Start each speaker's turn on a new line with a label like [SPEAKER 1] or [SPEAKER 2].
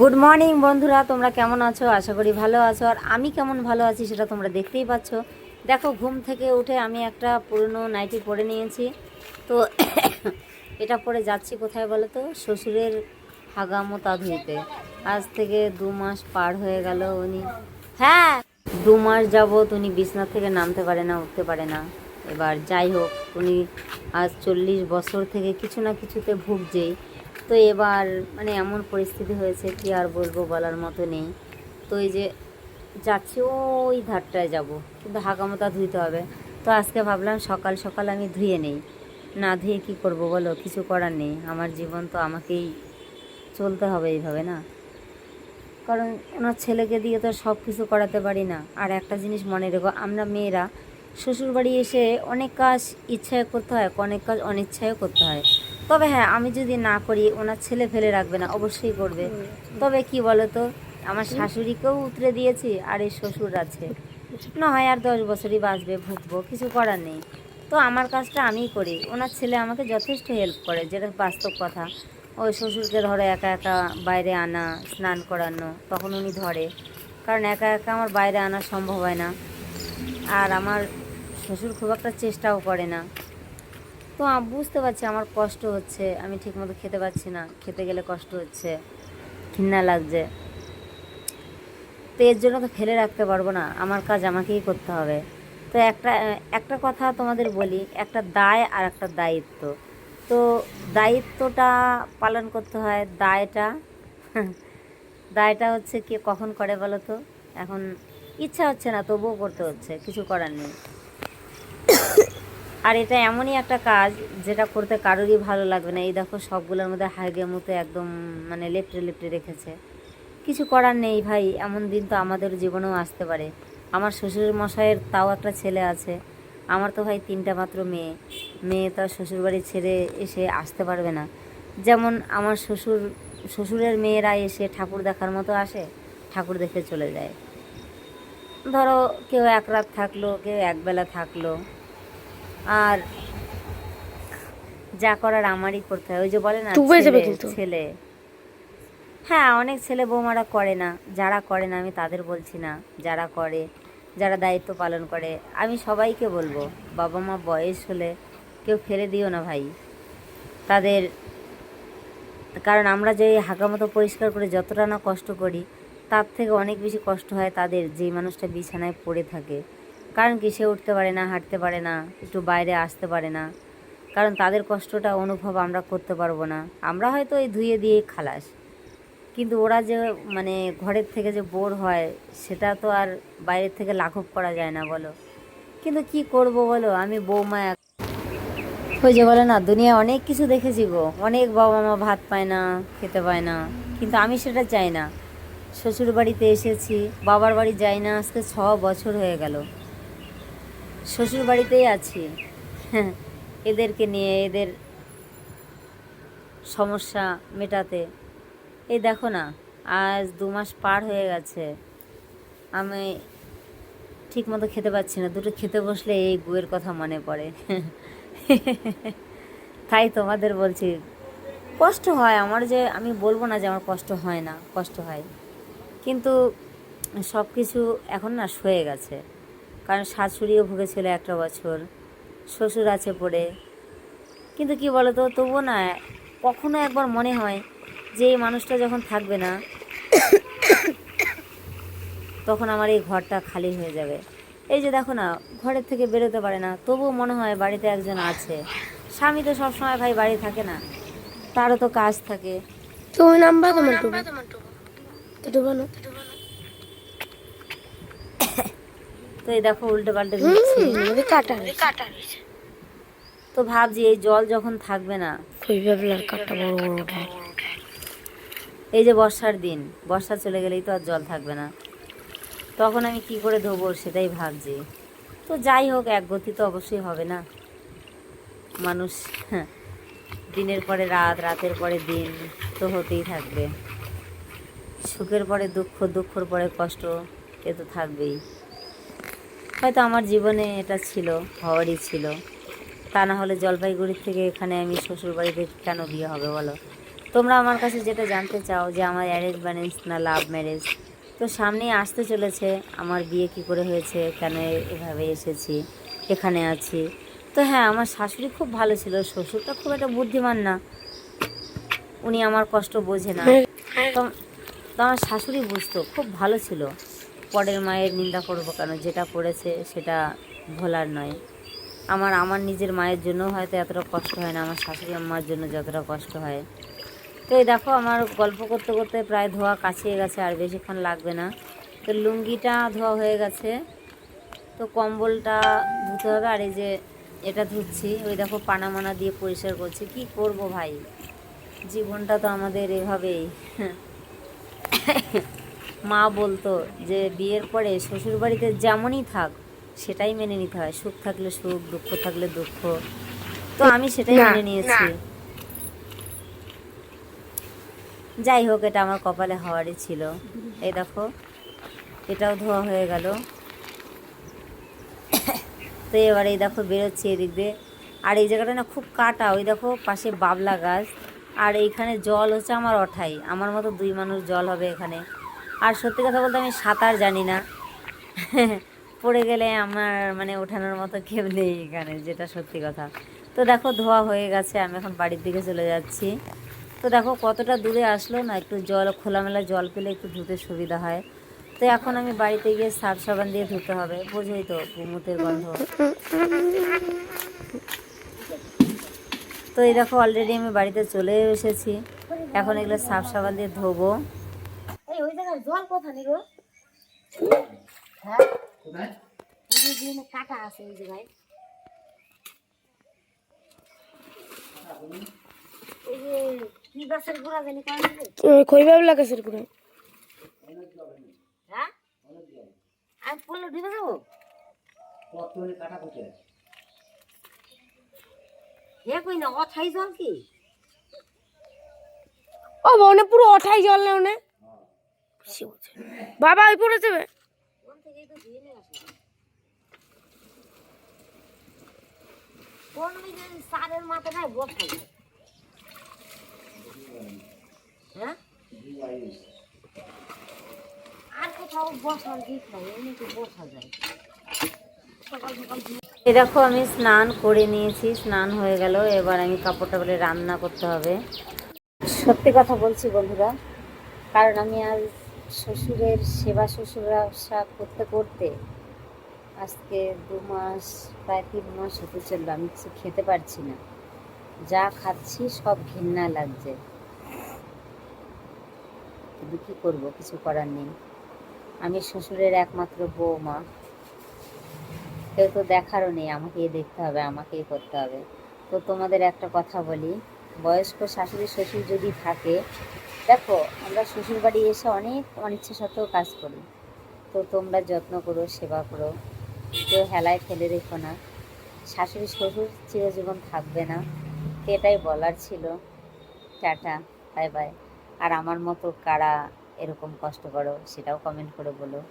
[SPEAKER 1] Good morning বন্ধুরা, তোমরা কেমন আছো? আশা করি ভালো আছো। আর আমি কেমন ভালো আছি সেটা তোমরা দেখতেই পাচ্ছ। দেখো, ঘুম থেকে উঠে আমি একটা পুরনো নাইটি পরে নিয়েছি। তো এটা পরে যাচ্ছি কোথায় বলো তো? শ্বশুরের হাগামো তা ধুইতে আজ থেকে দু মাস পার হয়ে গেল উনি। হ্যাঁ দু মাস যাবৎ উনি বিছনা থেকে নামতে পারে না, উঠতে পারে না। এবার যাই হোক, উনি আজ চল্লিশ বছর থেকে কিছু না কিছুতে ভুগছেই। তো এবার মানে এমন পরিস্থিতি হয়েছে কি আর বলব বলার মতো নেই। তো এই যে যাচ্ছি ওই ধারটায় যাব, কিন্তু হাগামতা ধুইতে হবে। তো আজকে ভাবলাম সকাল সকাল আমি ধুয়ে নেই। না ধুয়ে কি করব বলো, কিছু করার নেই। আমার জীবন তো আমাকেই চলতে হবে এইভাবে না? কারণ ওনার ছেলেকে দিয়ে তো সব কিছু করাতে পারি না। আর একটা জিনিস মনে রেখো, আমরা মেয়েরা শ্বশুরবাড়ি এসে অনেক কাজ ইচ্ছায় করতে হয়, অনেক কাজ অনিচ্ছায় করতে হয়। তবে হ্যাঁ আমি যদি না করি ওনার ছেলে ফেলে রাখবে না অবশ্যই করবে। তবে কি বলো তো আমার শাশুড়িকেও উতরে দিয়েছি আর এই শ্বশুর আছে। না হয় আর দশ বছরই বাঁচবে ভুগবো কিছু করার নেই। তো আমার কাজটা আমিই করি। ওনার ছেলে আমাকে যথেষ্ট হেল্প করে যেটা বাস্তব কথা। ওই শ্বশুরকে ধরো একা একা বাইরে আনা স্নান করানো তখন উনি ধরে। কারণ একা একা আমার বাইরে আনা সম্ভব হয় না। আর আমার শ্বশুর খুব একটা চেষ্টাও করে না। তো বুঝতে পারছি আমার কষ্ট হচ্ছে, আমি ঠিকমতো খেতে পারছি না, খেতে গেলে কষ্ট হচ্ছে, ঘৃণা লাগছে। তো এর জন্য তো ফেলে রাখতে পারব না, আমার কাজ আমাকেই করতে হবে। তো একটা একটা কথা তোমাদের বলি, একটা দায় আর একটা দায়িত্ব। তো দায়িত্বটা পালন করতে হয়, দায়টা দায়টা হচ্ছে কে কখন করে বলো তো? এখন ইচ্ছা হচ্ছে না, তবুও করতে হচ্ছে, কিছু করার নেই। আর এটা এমনই একটা কাজ যেটা করতে কারোরই ভালো লাগবে না। এই দেখো সবগুলোর মধ্যে হাইগে মতো একদম মানে লেপটে লেপটে রেখেছে। কিছু করার নেই ভাই, এমন দিন তো আমাদের জীবনেও আসতে পারে। আমার শ্বশুর মশাইয়ের তাও একটা ছেলে আছে। আমার তো ভাই তিনটা মাত্র মেয়ে। মেয়ে তার শ্বশুরবাড়ি ছেড়ে এসে আসতে পারবে না। যেমন আমার শ্বশুর, শ্বশুরের মেয়েরা এসে ঠাকুর দেখার মতো আসে, ঠাকুর দেখে চলে যায়। ধরো কেউ এক রাত থাকল, কেউ একবেলা থাকল। আর যা করার আমারই করতে হয়। ওই যে বলে না ছেলে- হ্যাঁ অনেক ছেলে বৌমারা করে না যারা করে না আমি তাদের বলছি না যারা করে যারা দায়িত্ব পালন করে। আমি সবাইকে বলব বাবা মা বয়স হলে কেউ ফেলে দিও না ভাই। তাদের কারণ আমরা যে হাঁকামতো পরিষ্কার করে যতটা না কষ্ট করি তার থেকে অনেক বেশি কষ্ট হয় তাদের যেই মানুষটা বিছানায় পড়ে থাকে। কারণ কি সে উঠতে পারে না, হাঁটতে পারে না, একটু বাইরে আসতে পারে না। কারণ তাদের কষ্টটা, অনুভব আমরা করতে পারব না। আমরা হয়তো এই ধুয়ে দিয়ে খালাস। কিন্তু ওরা যে মানে ঘরের থেকে যে বোর হয়, সেটা তো আর বাইরের থেকে লাঘব করা যায় না, বলো। কিন্তু কি করব, বলো? আমি বৌমা এক- ওই যে বলে না দুনিয়া অনেক কিছু দেখেছি গো। অনেক বাবা মা ভাত পায় না, খেতে পায় না। কিন্তু আমি সেটা চাই না। শ্বশুর বাড়িতে এসেছি, বাবার বাড়ি যাই না, আজকে ছ বছর হয়ে গেল। শ্বশুর বাড়িতেই আছি। এদেরকে নিয়ে, এদের সমস্যা মেটাতে। এই দেখো না, আজ দু মাস পার হয়ে গেছে। আমি ঠিক মতো খেতে পাচ্ছি না। দুটো খেতে বসলে এই গুয়ের কথা মনে পড়ে। তাই তোমাদের বলছি, কষ্ট হয়। আমার যে, আমি বলব না যে আমার কষ্ট হয় না, কষ্ট হয়। কিন্তু সব কিছু এখন না সয়ে গেছে। কারণ শাশুড়িও ভুগেছিল একটা বছর শ্বশুর আছে পড়ে। কিন্তু কি বলতো তবুও না কখনো একবার মনে হয় যে এই মানুষটা যখন থাকবে না তখন আমার এই ঘরটা খালি হয়ে যাবে। এই যে দেখো না ঘরের থেকে বেরোতে পারে না তবুও মনে হয় বাড়িতে একজন আছে। স্বামী তো সবসময় ভাই বাড়ি থাকে না তারও তো কাজ থাকে।
[SPEAKER 2] তুমি নাম্বার তোমার তো
[SPEAKER 1] এই দেখো উল্টে পাল্টে
[SPEAKER 2] কাটা কাটা রয়েছে
[SPEAKER 1] তো ভাবছি এই জল যখন থাকবে না
[SPEAKER 2] কাটা বড় বড়
[SPEAKER 1] এই যে বর্ষার দিন বর্ষা চলে গেলেই তো আর জল থাকবে না। তখন আমি কি করে ধোবো সেটাই ভাবছি। তো যাই হোক এক গতি তো অবশ্যই হবে না। মানুষ হ্যাঁ, দিনের পরে রাত রাতের পরে দিন তো হতেই থাকবে। সুখের পরে দুঃখ দুঃখর পরে কষ্ট এ তো থাকবেই। হয়তো আমার জীবনে এটা ছিল হওয়ারই ছিল। তা না হলে জলপাইগুড়ির থেকে এখানে আমি শ্বশুর বাড়িতে কেন বিয়ে হবে বলো? তোমরা আমার কাছে যেটা জানতে চাও যে আমার অ্যারেঞ্জ ম্যারেজ না লাভ ম্যারেজ তো সামনেই আসতে চলেছে আমার বিয়ে কি করে হয়েছে কেন এভাবে এসেছি এখানে আছি। তো হ্যাঁ আমার শাশুড়ি খুব ভালো ছিল শ্বশুরটা খুব একটা বুদ্ধিমান না। উনি আমার কষ্ট বোঝে না। তো তো আমার শাশুড়ি বুঝতো খুব ভালো ছিল। পরের মায়ের নিন্দা করব কেন? যেটা করেছে সেটা ভোলার নয়। আমার আমার নিজের মায়ের জন্য হয়তো এতটা কষ্ট হয় না, আমার শাশুড়ি আম্মার জন্য যতটা কষ্ট হয়। তো এই দেখো, আমার গল্প করতে করতে প্রায় ধোয়া কাছিয়ে গেছে, আর বেশিক্ষণ লাগবে না। তো লুঙ্গিটা ধোয়া হয়ে গেছে। তো কম্বলটা ধুতে হবে, আর এই যে এটা ধুচ্ছি। ওই দেখো, পানামানা দিয়ে পরিষ্কার করছি। কি করব ভাই? জীবনটা তো আমাদের এভাবেই। মা বলতো যে বিয়ের পরে শ্বশুরবাড়িতে যেমনই থাক সেটাই মেনে নিতে হয়। সুখ থাকলে সুখ দুঃখ থাকলে দুঃখ। তো আমি সেটাই মেনে নিয়েছি। যাই হোক এটা আমার কপালে হওয়ারই ছিল। এই দেখো এটাও ধোয়া হয়ে গেল। তো এবার এই দেখো বেরোচ্ছি এদিক দিয়ে। আর এই জায়গাটা না খুব কাটা ওই দেখো পাশে বাবলা গাছ। আর এইখানে জল হচ্ছে আমার অঠাই। আমার মতো দুই মানুষ জল হবে এখানে। আর সত্যি কথা বলতে আমি সাঁতার জানি না। পড়ে গেলে আমার মানে ওঠানোর মতো কেউ নেই এখানে, যেটা সত্যি কথা। তো দেখো, ধোয়া হয়ে গেছে, আমি এখন বাড়ির দিকে চলে যাচ্ছি। তো দেখো, কতটা দূরে আসলো না, একটু জল, খোলামেলা জল পেলে একটু ধুতে সুবিধা হয়। তো এখন আমি বাড়িতে গিয়ে সার্ফ সাবান দিয়ে ধুতে হবে, বোঝোই তো গুমুতের গন্ধ। তো এই দেখো অলরেডি আমি বাড়িতে চলে এসেছি। এখন এগুলো সার্ফ সাবান দিয়ে ধোবো। জল কোথা গো হ্যাঁ? কাটা আছে ওই যে
[SPEAKER 2] খৈবাবলা গাছের পুরো
[SPEAKER 1] হ্যাঁ? আমি পড়লে ডুবে যাব? হে কই না অথাই জল কি?
[SPEAKER 2] ও বনে পুরো অঠাই জল না? বাবা ওই পড়ে যাবে।
[SPEAKER 1] হ্যাঁ এ দেখো আমি স্নান করে নিয়েছি স্নান হয়ে গেল এবার আমি কাপড়টা বলে রান্না করতে হবে। সত্যি কথা বলছি বন্ধুরা কারণ আমি আজ শ্বশুরের সেবা শুশ্রূষা করতে করতে আজকে দু মাস, প্রায় তিন মাস হতে চলল, আমি কিছু খেতে পারছি না। যা খাচ্ছি সব ঘৃণা লাগছে। কিন্তু কী করব, কিছু করার নেই। আমি শ্বশুরের একমাত্র বৌমা। কেউ তো দেখারও নেই, আমাকেই দেখতে হবে, আমাকেই করতে হবে। তো তোমাদের একটা কথা বলি বয়স্ক শাশুড়ি, শ্বশুর যদি থাকে, দেখো, আমরা শ্বশুর বাড়ি এসে অনেক অনিচ্ছা সত্ত্বেও কাজ করি। তো তোমরা যত্ন করো, সেবা করো। কেউ হেলায় ফেলে রেখো না। শাশুড়ি, শ্বশুর চিরজীবন থাকবে না। তো এটাই বলার ছিল। Tata, bye bye. আর আমার মতো কারা এরকম কষ্ট করো, সেটাও কমেন্ট করে বলো।